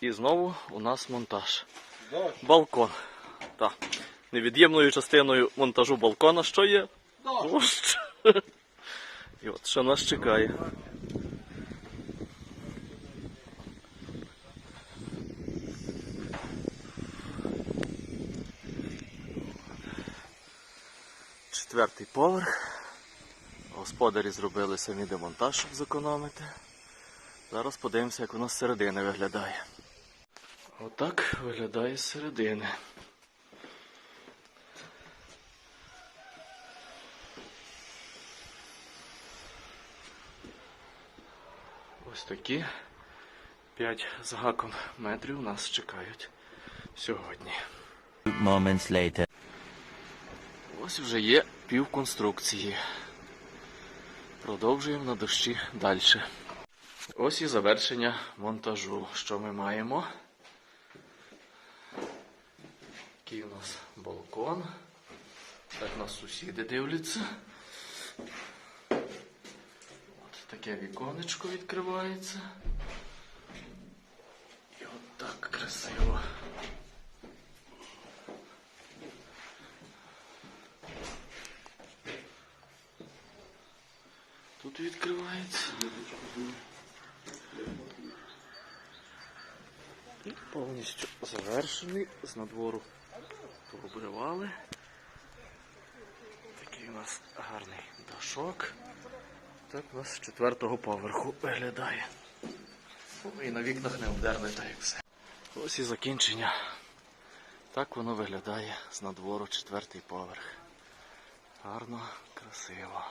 І знову у нас монтаж. Балкон. Так. Невід'ємною частиною монтажу балкона що є? Дощ. І от що нас чекає. Четвертий поверх. Господарі зробили самі демонтаж, щоб зекономити. Зараз подивимося, як воно з середини виглядає. Отак виглядає з середини. Ось такі 5 з гаком метрів нас чекають сьогодні. moments later. Ось вже є пів конструкції. Продовжуємо на дощі далі. Ось і завершення монтажу. Що ми маємо? Такий у нас балкон. Так нас сусіди дивляться. От таке віконечко відкривається. І от так красиво. Тут відкривається. І повністю завершений. З надвору пообривали. Такий у нас гарний дашок. Так у нас з четвертого поверху виглядає. О, І на вікнах не обдерли, та як все. Ось і закінчення. Так воно виглядає з надвору четвертий поверх. Гарно, красиво.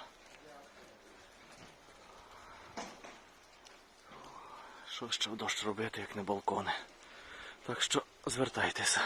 Що ще в дощ робити, як не балкони? Так що звертайтеся.